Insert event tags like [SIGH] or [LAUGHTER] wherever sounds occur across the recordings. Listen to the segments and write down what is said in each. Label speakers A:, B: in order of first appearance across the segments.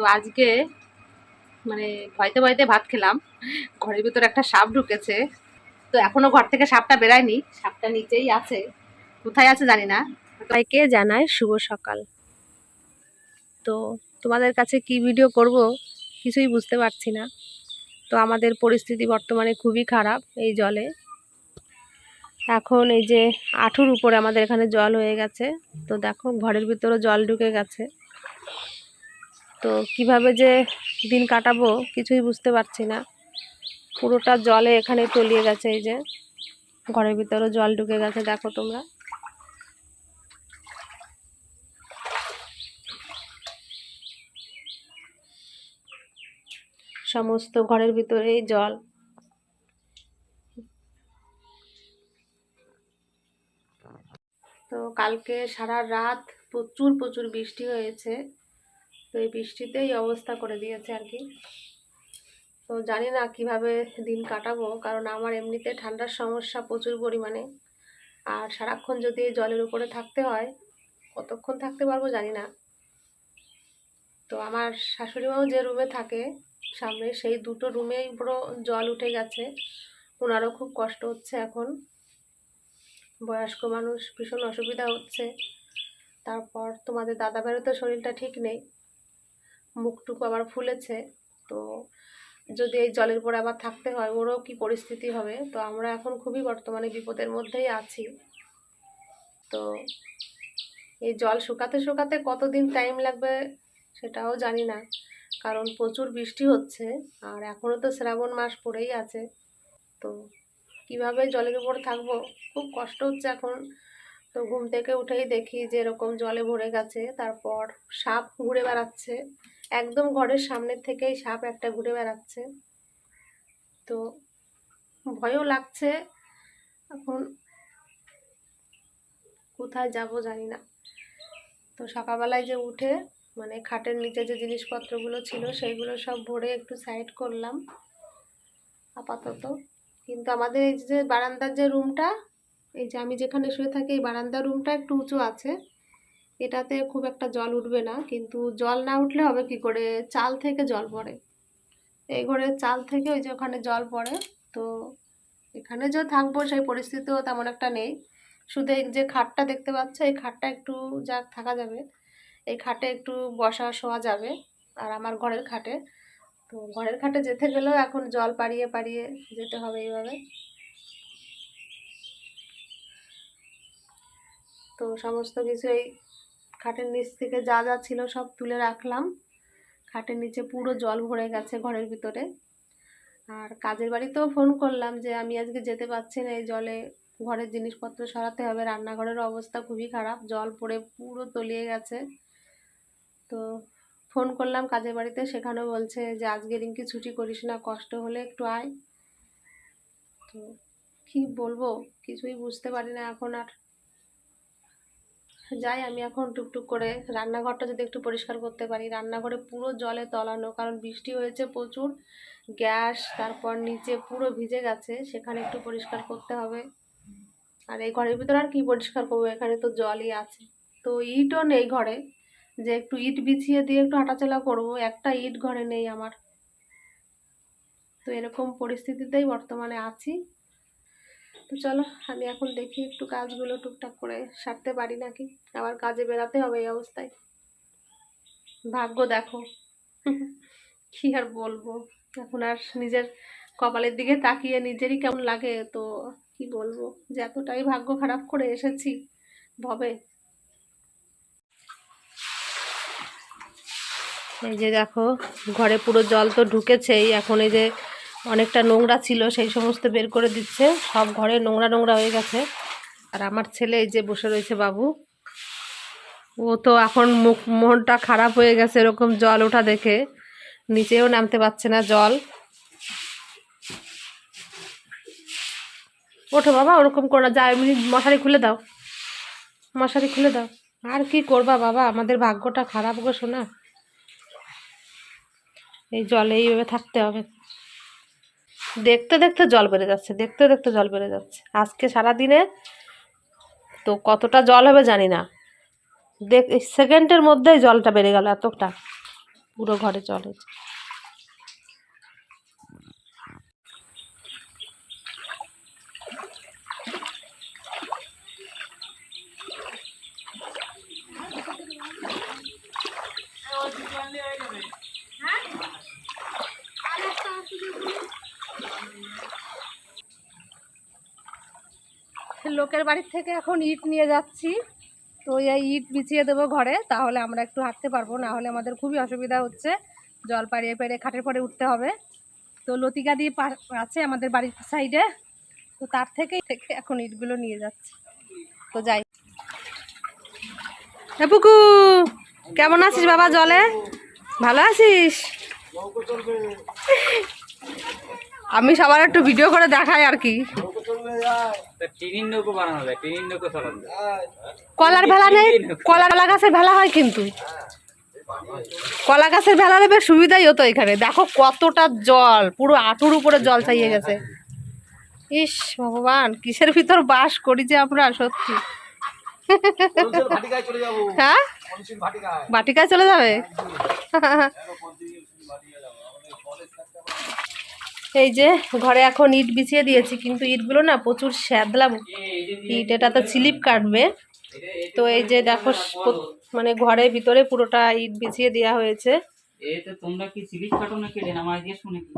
A: তো আজকে মানে ভয়তে ভয়তে ভাত খেলাম। ঘরের ভিতরে একটা সাপ ঢুকেছে। তো এখনও ঘর থেকে সাপটা বেরায়নি। সাপটা নিচেই আছে। কোথায় আছে জানি না। সবাইকে জানায় শুভ সকাল। তো তোমাদের কাছে কি ভিডিও করব কিছুই বুঝতে পারছি না। তো আমাদের পরিস্থিতি বর্তমানে খুবই খারাপ এই জলে। এখন এই যে আঠুর উপরে আমাদের এখানে জল হয়ে গেছে। তো দেখো ঘরের ভিতরে জল ঢুকে গেছে। তো কীভাবে যে দিন কাটাবো কিছুই বুঝতে পারছি না। পুরোটা জলে এখানে তলিয়ে গেছে এই যে। ঘরের ভিতরে জল ঢুকে গেছে, দেখো তোমরা। সমস্ত ঘরের ভিতরেই জল। তো কালকে সারা রাত প্রচুর প্রচুর বৃষ্টি হয়েছে। তো এই বৃষ্টিতেই অবস্থা করে দিয়েছে আর কি। তো জানি না কীভাবে দিন কাটাবো, কারণ আমার এমনিতে ঠান্ডার সমস্যা প্রচুর পরিমাণে। আর সারাক্ষণ যদি জলের উপরে থাকতে হয়, কতক্ষণ থাকতে পারব জানি না। তো আমার শাশুড়িমাও যে রুমে থাকে সামনে, সেই দুটো রুমেই পুরো জল উঠে গেছে। ওনারও খুব কষ্ট হচ্ছে এখন। বয়স্ক মানুষ, ভীষণ অসুবিধা হচ্ছে। তারপর তোমাদের দাদা তো শরীরটা ঠিক নেই। মুখটুকু আবার ফুলেছে। তো যদি এই জলের পরে আবার থাকতে হয়, ওরও কি পরিস্থিতি হবে? তো আমরা এখন খুবই বর্তমানে বিপদের মধ্যেই আছি। তো এই জল শুকাতে শুকাতে কতদিন টাইম লাগবে সেটাও জানি না। কারণ প্রচুর বৃষ্টি হচ্ছে, আর এখনও তো শ্রাবণ মাস পড়েই আছে। তো কীভাবে জলের উপর থাকব? খুব কষ্ট হচ্ছে এখন। তো ঘুম থেকে উঠেই দেখি যে এরকম জলে ভরে গেছে, তারপর সাপ ঘুরে বেড়াচ্ছে। একদম ঘরের সামনের থেকেই সাপ একটা ঘুরে বেড়াচ্ছে। তো ভয়ও লাগছে। এখন কোথায় যাব জানি না। তো সকালবেলায় যে উঠে মানে খাটের নিচে যে জিনিসপত্রগুলো ছিল, সেইগুলো সব ভরে একটু সাইড করলাম আপাতত। কিন্তু আমাদের এই যে বারান্দার যে রুমটা এই যে আমি যেখানে শুয়ে থাকি, এই বারান্দার রুমটা একটু উঁচু আছে। এটাতে খুব একটা জল উঠবে না, কিন্তু জল না উঠলে হবে কি করে? চাল থেকে জল পড়ে। এই ঘরের চাল থেকে ওই যে ওখানে জল পড়ে, তো এখানে যে থাকব সেই পরিস্থিতিও তেমন একটা নেই। শুধু এই যে খাটটা দেখতে পাচ্ছ, এই খাটটা একটু যা থাকা যাবে। এই খাটে একটু বসা শোয়া যাবে, আর আমার ঘরের খাটে। তো ঘরের খাটে যেতে গেলেও এখন জল পাড়িয়ে পাড়িয়ে যেতে হবে এইভাবে। তো সমস্ত কিছু এই খাটের নিচ থেকে যা যা ছিল সব তুলে রাখলাম। খাটের নিচে পুরো জল ভরে গেছে ঘরের ভিতরে। আর কাজের বাড়িতেও ফোন করলাম যে, আমি আজকে যেতে পারছি না এই জলে। ঘরের জিনিসপত্র সরাতে হবে। রান্নাঘরের অবস্থা খুবই খারাপ। জল পড়ে পুরো তলিয়ে গেছে। তো ফোন করলাম কাজের বাড়িতে। সেখানেও বলছে যে আজকে রিঙ্কি ছুটি করিস না, কষ্ট হলে একটু আয়। তো কি বলব? কিছুই বুঝতে পারি না এখন আর। যাই, আমি এখন টুকটুক করে রান্নাঘরটা যদি একটু পরিষ্কার করতে পারি। রান্নাঘরে পুরো জলে তলানো, কারণ বৃষ্টি হয়েছে প্রচুর, গ্যাস, তারপর নিচে পুরো ভিজে গেছে, সেখানে একটু পরিষ্কার করতে হবে। আর এই ঘরের ভিতরে আর কি পরিষ্কার করব? এখানে তো জলই আছে। তো ইটও নেই ঘরে। যে একটু ইট বিছিয়ে দিয়ে একটু হাঁটাচলা করব, একটা ইট ঘরে নেই আমার। তো এরকম পরিস্থিতিতেই বর্তমানে আছি। তো চলো, আমি এখন দেখি একটু কাজগুলো টুকটাক করে সারতে পারি নাকি। আবার কাজে বেরাতে হবে এই অবস্থায়। ভাগ্য দেখো। [LAUGHS] কি আর বলব? এখন আর নিজের কপালের দিকে তাকিয়ে নিজেরই কেমন লাগে তো কি বলব? যে এতটাই ভাগ্য খারাপ করে এসেছি, ভবে। এই যে দেখো, ঘরে পুরো জল তো ঢুকেছেই। এখন এই যে অনেকটা নোংরা ছিল, সেই সমস্ত বের করে দিচ্ছে। সব ঘরে নোংরা নোংরা হয়ে গেছে। আর আমার ছেলে এই যে বসে রয়েছে বাবু। ও তো এখন মুখ, মনটা খারাপ হয়ে গেছে, এরকম জল ওঠা দেখে। নিচেও নামতে পারছে না জল। ওঠো বাবা, ওরকম করো না। যা এমনি মশারি খুলে দাও। মশারি খুলে দাও। আর কি করবা বাবা? আমাদের ভাগ্যটা খারাপ গো শোনা এই জলে এইভাবে থাকতে হবে। দেখতে দেখতে জল বেড়ে যাচ্ছে, দেখতে দেখতে জল বেড়ে যাচ্ছে। আজকে সারা দিনে তো কতটা জল হবে জানি না। দেখ সেকেন্ডের মধ্যেই জলটা বেড়ে গেল এতটা, পুরো ঘরে চলে লোকের বাড়ির থেকে এখন ইট নিয়ে যাচ্ছি। তো এই ইট বিছিয়ে দেবো ঘরে, তাহলে আমরা একটু হাঁটতে পারব না হলে আমাদের খুবই অসুবিধা হচ্ছে। জল পাড়িয়ে পেরে খাটের পরে উঠতে হবে। তো লতিকা দিয়ে আছে আমাদের বাড়ির সাইডে। তো তার থেকেই থেকে এখন ইটগুলো নিয়ে যাচ্ছি। তো যাই। পুকু, কেমন আছিস বাবা জলে? ভালো আছিস? আমি সবার একটু ভিডিও করে দেখাই আর কি। কলার ভেলা নেই কলা কলা গাছের ভেলা হয় কিন্তু। কলা গাছের ভেলা নেবে সুবিধাই হতো এখানে। দেখো কতটা জল পুরো আঁটুর উপরে জল চাইয়ে গেছে। ইস ভগবান কিসের ভিতর বাস করি যে আমরা সত্যি।
B: ভাটিকায় চলে যাব।
A: হ্যাঁ? বাটিকায় চলে যাবে? এই যে ঘরে এখন ইট বিছিয়ে দিয়েছি কিন্তু ইটগুলো না প্রচুর স্যাদলা ইট এটা তো স্লিপ কাটবে। তো এই যে দেখো মানে ঘরের ভিতরে পুরোটা ইট বিছিয়ে দেওয়া হয়েছে।
C: এই তো তোমরা কি সিরিজ কাটো না কেটে না আমার দিয়ে শুনে। কি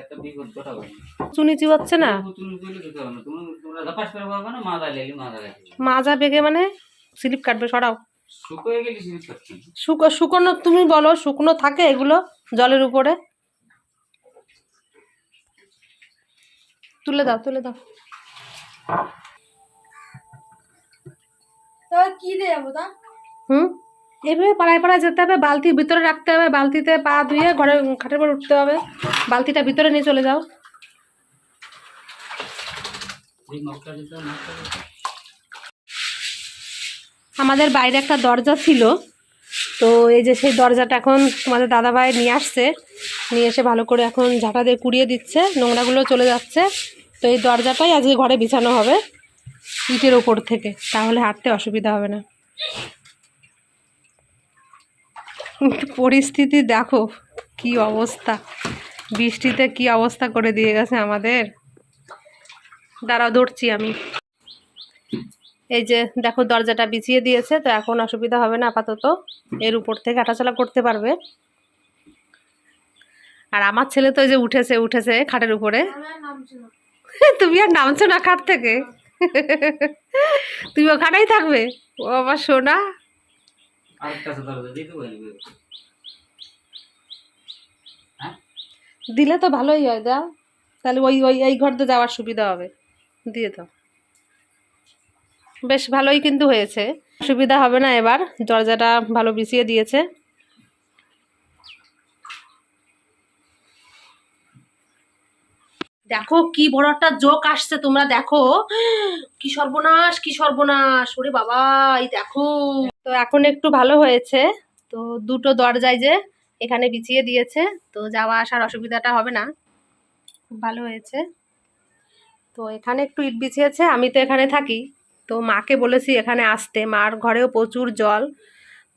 C: এত বিপদ কথা বলি।
A: চুনিচি হচ্ছে না? মাজা বেগে মানে স্লিপ কাটবে সরাও। শুকনো তুমি বলো শুকনো থাকে এগুলো জলের উপরে? তুলে দাও তুলে দাও।
D: কি দেবো তা?
A: হুম? এইভাবে পাড়ায় পাড়ায় যেতে হবে বালতি ভিতরে রাখতে হবে বালতিতে পা ধুয়ে ঘরে খাটের পর উঠতে হবে। বালতিটা ভিতরে নিয়ে চলে যাও। আমাদের বাইরে একটা দরজা ছিল। তো এই যে সেই দরজাটা এখন তোমাদের দাদাভাই নিয়ে আসছে, নিয়ে এসে ভালো করে এখন ঝাঁটা দিয়ে কুড়িয়ে দিচ্ছে, নোংরাগুলো চলে যাচ্ছে। তো এই দরজাটাই আজকে ঘরে বিছানো হবে ইটের ওপর থেকে, তাহলে হাঁটতে অসুবিধা হবে না। পরিস্থিতি দেখো কি অবস্থা, বৃষ্টিতে কি অবস্থা করে দিয়ে গেছে আমাদের। দাঁড়াও, ধরছি আমি। এই যে দেখো দরজাটা বিছিয়ে দিয়েছে, তো এখন অসুবিধা হবে না আপাতত। এর উপর থেকে হাঁটাচলা করতে পারবে। আর আমার ছেলে তো এই যে উঠেছে উঠেছে খাটের উপরে। [LAUGHS] তুমি আর নামছো না খাট থেকে। [LAUGHS] তুমি ওখানেই থাকবে? ও আমার সোনা। দিলে তো ভালোই হয়, দাও। তাহলে ওই ওই, এই ঘর দিয়ে যাওয়ার সুবিধা হবে। দিয়ে দাও। বেশ ভালোই কিন্তু হয়েছে। সুবিধা হবে না এবার, দরজাটা ভালো বিছিয়ে দিয়েছে। দেখো কি বড় একটা জোক আসছে তোমরা, দেখো। কি সর্বনাশ কি সর্বনাশ, ওরে বাবা, এই দেখো। তো এখন একটু ভালো হয়েছে। তো দুটো দরজায় যে এখানে বিছিয়ে দিয়েছে, তো যাওয়া আসার অসুবিধাটা হবে না। খুব ভালো হয়েছে। তো এখানে একটু ইট বিছিয়েছে, আমি তো এখানে থাকি। তো মাকে বলেছি এখানে আসতে। মার ঘরেও প্রচুর জল।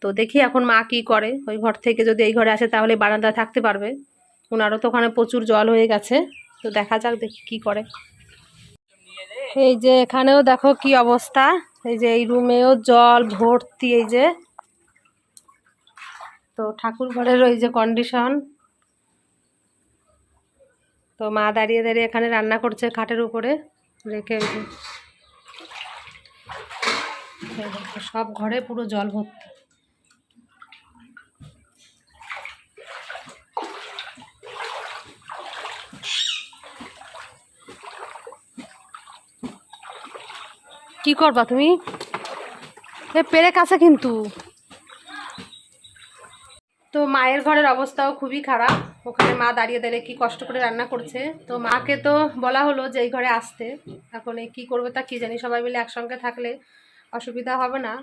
A: তো দেখি এখন মা কি করে। ওই ঘর থেকে যদি এই ঘরে আসে তাহলে বারান্দা থাকতে পারবে। ওনারও তো ওখানে প্রচুর জল হয়ে গেছে। তো দেখা যাক দেখি কি করে। এই যে এখানেও দেখো কি অবস্থা। এই যে এই রুমেও জল, ভর্তি এই যে। তো ঠাকুর ঘরের ওই যে কন্ডিশন তো মা দাঁড়িয়ে দাঁড়িয়ে এখানে রান্না করছে খাটের উপরে। রেখে সব ঘরে পুরো জল ভর্তি। কি করবা তুমি? এ পেরে কাছে কিন্তু। তো মায়ের ঘরের অবস্থাও খুবই খারাপ। ওখানে মা দাঁড়িয়ে দাঁড়িয়ে কি কষ্ট করে রান্না করছে। তো মাকে তো বলা হলো যে এই ঘরে আসতে। এখন এই কী করবে তা কী জানি, সবাই মিলে একসঙ্গে থাকলে অসুবিধা হবে না।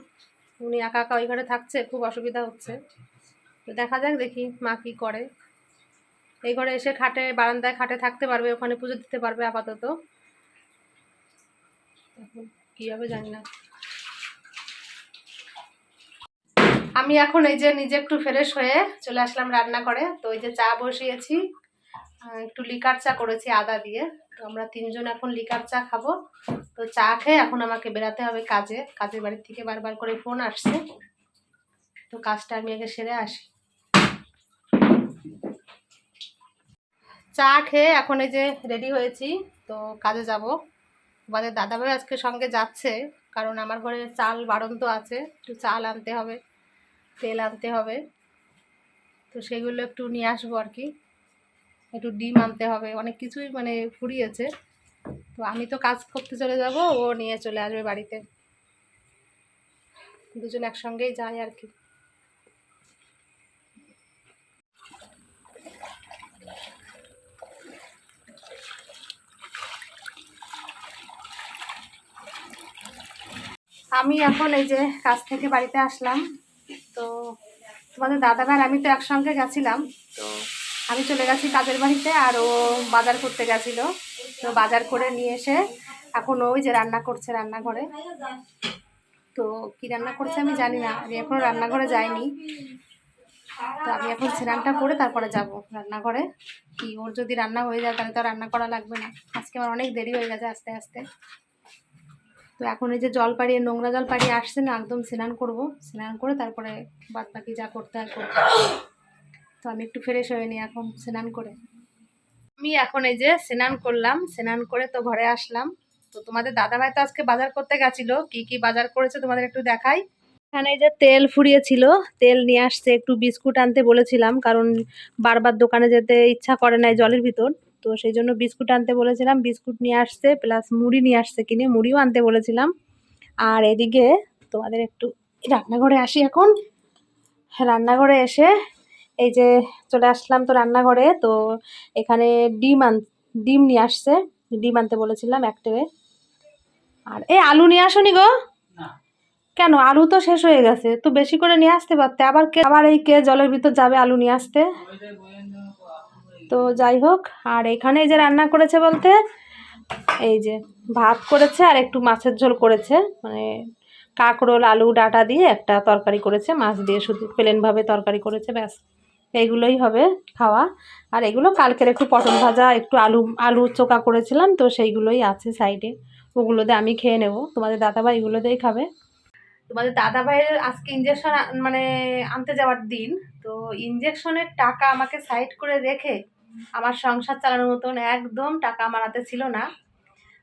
A: উনি একা একা ওই ঘরে থাকছে খুব অসুবিধা হচ্ছে। তো দেখা যাক দেখি মা কী করে। এই ঘরে এসে খাটে বারান্দায় খাটে থাকতে পারবে ওখানে পুজো দিতে পারবে আপাতত। এখন কী হবে জানি না। আমি এখন এই যে নিজে একটু ফ্রেশ হয়ে চলে আসলাম রান্না করে তো ওই যে চা বসিয়েছি একটু লিকার চা করেছি আদা দিয়ে। আমরা তিনজন এখন লিকার চা খাব। তো চা খেয়ে এখন আমাকে বেরাতে হবে কাজে। কাজের বাড়ির থেকে বারবার করে ফোন আসছে। তো কাজটা আমি আগে সেরে আসি। চা খেয়ে এখন এই যে রেডি হয়েছি। তো কাজে যাব। আমাদের দাদাভাই আজকে সঙ্গে যাচ্ছে, কারণ আমার ঘরে চাল বাড়ন্ত আছে। একটু চাল আনতে হবে, তেল আনতে হবে। তো সেগুলো একটু নিয়ে আসব আর কি। একটু ডিম আনতে হবে, অনেক কিছুই মানে ফুরিয়েছে। তো আমি তো কাজ করতে চলে যাব, ও নিয়ে চলে আসবে বাড়িতে। দুজন একসঙ্গেই যাই আর কি। আমি এখন এই যে কাজ থেকে বাড়িতে আসলাম। তো তোমাদের দাদাভাই আর আমি তো একসঙ্গে গেছিলাম, তো আমি চলে গেছি কাজের বাড়িতে আর ও বাজার করতে গেছিল। তো বাজার করে নিয়ে এসে এখন ওই যে রান্না করছে রান্নাঘরে। তো কি রান্না করছে আমি জানি না। আমি এখনও রান্নাঘরে যাইনি। তো আমি এখন স্নানটা করে তারপরে যাব রান্নাঘরে। কি ওর যদি রান্না হয়ে যায় তাহলে তো রান্না করা লাগবে না। আজকে আমার অনেক দেরি হয়ে গেছে আস্তে আস্তে। তো এখন এই যে জল পাড়িয়ে নোংরা জল পাড়িয়ে আসছে না, একদম স্নান করব। স্নান করে তারপরে বাদ বাকি যা করতে হয় করব। তো আমি একটু ফ্রেশ হয়ে নিই এখন স্নান করে। আমি এখন এই যে স্নান করলাম স্নান করে তো ঘরে আসলাম। তো তোমাদের দাদা দাদাভাই তো আজকে বাজার করতে গেছিল। কি কি বাজার করেছে তোমাদের একটু দেখাই। এখানে এই যে তেল ফুরিয়েছিল তেল নিয়ে আসছে একটু বিস্কুট আনতে বলেছিলাম কারণ বারবার দোকানে যেতে ইচ্ছা করে না এই জলের ভিতর। তো সেই জন্য বিস্কুট আনতে বলেছিলাম বিস্কুট নিয়ে আসছে প্লাস মুড়ি নিয়ে আসছে কিনে মুড়িও আনতে বলেছিলাম। আর এদিকে তোমাদের একটু রান্নাঘরে আসি এখন। রান্নাঘরে এসে এই যে চলে আসলাম তো রান্নাঘরে তো এখানে ডিম আন ডিম নিয়ে আসছে। ডিম আনতে বলেছিলাম এক ট্রে আর এই আলু নিয়ে আসনি গো? কেন? আলু তো শেষ হয়ে গেছে। তো বেশি করে নিয়ে আসতে পারতে। আবার কে আবার এই কে জলের ভিতর যাবে আলু নিয়ে আসতে?
C: তো
A: যাই হোক আর এখানে এই যে রান্না করেছে বলতে এই যে ভাত করেছে আর একটু মাছের ঝোল করেছে। মানে কাঁকরোল আলু ডাটা দিয়ে একটা তরকারি করেছে। মাছ দিয়ে শুধু প্লেনভাবে তরকারি করেছে ব্যাস। এইগুলোই হবে খাওয়া। আর এগুলো কালকের একটু পটল ভাজা, একটু আলু আলু চোকা করেছিলাম, তো সেইগুলোই আছে সাইডে। ওগুলো দিয়ে আমি খেয়ে নেব। তোমাদের দাদাভাই এগুলো দিয়েই খাবে। তোমাদের দাদাভাইয়ের আজকে ইঞ্জেকশন মানে আনতে যাওয়ার দিন, তো ইঞ্জেকশনের টাকা আমাকে সাইড করে রেখে আমার সংসার চালানোর মতন একদম টাকা আমার হাতে ছিল না।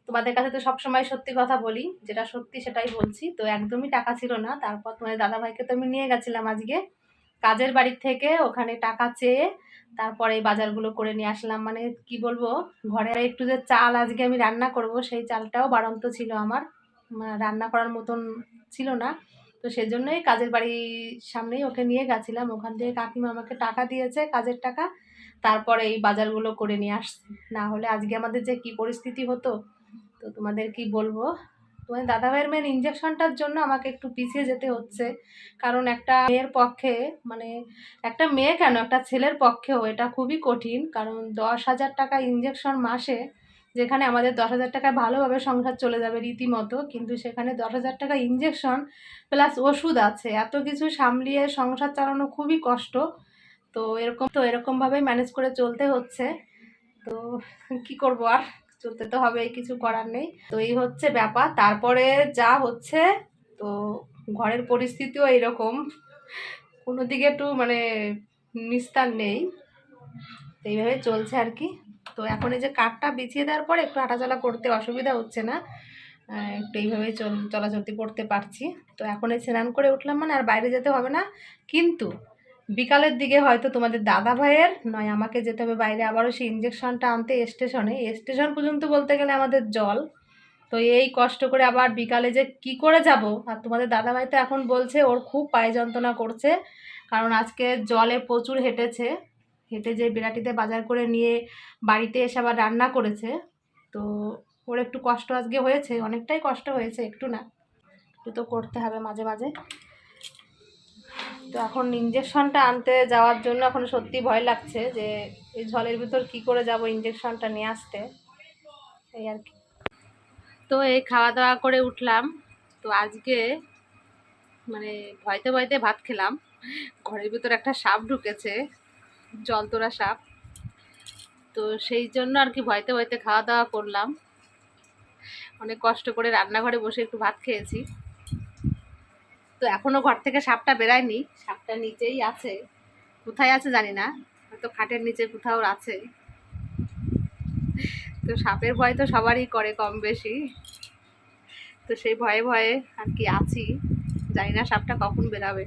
A: তোমাদের কাছে তো সবসময় সত্যি কথা বলি, যেটা সত্যি সেটাই বলছি। তো একদমই টাকা ছিল না। তারপর তোমাদের দাদাভাইকে তো আমি নিয়ে গেছিলাম আজকে। কাজের বাড়ির থেকে ওখানে টাকা চেয়ে তারপরে এই বাজারগুলো করে নিয়ে আসলাম। মানে কি বলব, ঘরে একটু যে চাল আজকে আমি রান্না করব, সেই চালটাও বাড়ন্ত ছিল আমার। রান্না করার মতন ছিল না। তো সেজন্যই কাজের বাড়ির সামনেই ওকে নিয়ে গেছিলাম। ওখান থেকে কাকিমা আমাকে টাকা দিয়েছে কাজের টাকা। তারপরে এই বাজারগুলো করে নিয়ে আসছে না হলে আজকে আমাদের যে কি পরিস্থিতি হতো, তো তোমাদের কি বলব? তোমার দাদাভাইয়ের মেন ইঞ্জেকশনটার জন্য আমাকে একটু পিছিয়ে যেতে হচ্ছে। কারণ একটা মেয়ের পক্ষে মানে একটা মেয়ে কেন? একটা ছেলের পক্ষেও এটা খুবই কঠিন। কারণ দশ হাজার টাকা ইঞ্জেকশন মাসে, যেখানে আমাদের দশ হাজার টাকায় ভালোভাবে সংসার চলে যাবে রীতিমতো, কিন্তু সেখানে দশ হাজার টাকা ইঞ্জেকশন প্লাস ওষুধ আছে। এত কিছু সামলিয়ে সংসার চালানো খুবই কষ্ট। তো এরকম, তো এরকমভাবেই ম্যানেজ করে চলতে হচ্ছে। তো কি করব আর? চলতে তো হবে, কিছু করার নেই। তো এই হচ্ছে ব্যাপার। তারপরে যা হচ্ছে, তো ঘরের পরিস্থিতিও এরকম কোনো দিকে একটু মানে নিস্তার নেই। তো এইভাবে চলছে আর কি। তো এখন এই যে কাঠটা বিছিয়ে দেওয়ার পরে একটু হাঁটাচলা করতে অসুবিধা হচ্ছে না। একটু এইভাবেই চল চলাচলতি করতে পারছি। তো এখন এই স্নান করে উঠলাম মানে আর বাইরে যেতে হবে না। কিন্তু বিকালের দিকে হয়তো তোমাদের দাদা ভাইয়ের নয় আমাকে যেতে হবে বাইরে, আবারও সেই ইঞ্জেকশনটা আনতে স্টেশনে স্টেশন পর্যন্ত বলতে গেলে আমাদের জল। তো এই কষ্ট করে আবার বিকালে যে কি করে যাব? আর তোমাদের দাদা ভাই তো এখন বলছে ওর খুব পায়ে যন্ত্রণা করছে, কারণ আজকে জলে প্রচুর হেঁটেছে। হেঁটে যে বিরাটিতে বাজার করে নিয়ে বাড়িতে এসে আবার রান্না করেছে। তো ওর একটু কষ্ট আজকে হয়েছে, অনেকটাই কষ্ট হয়েছে, একটু না। একটু তো করতে হবে মাঝে মাঝে। তো এখন ইঞ্জেকশনটা আনতে যাওয়ার জন্য এখন সত্যি ভয় লাগছে যে এই জলের ভিতর কি করে যাব ইঞ্জেকশনটা নিয়ে আসতে, এই আর কি। তো এই খাওয়া দাওয়া করে উঠলাম, তো আজকে মানে ভয়তে ভয়তে ভাত খেলাম, ঘরের ভিতর একটা সাপ ঢুকেছে জলতোরা সাপ। তো সেই জন্য আর কি ভয়তে ভয়তে খাওয়া দাওয়া করলাম। অনেক কষ্ট করে রান্নাঘরে বসে একটু ভাত খেয়েছি। তো এখনও ঘর থেকে সাপটা বেরায়নি। সাপটা নিচেই আছে। কোথায় আছে জানি না। হয়তো খাটের নিচে কোথাও আছে। তো সাপের ভয় তো সবারই করে কম বেশি। তো সেই ভয়ে ভয়ে আর কি আছি। জানি না সাপটা কখন বেরাবে।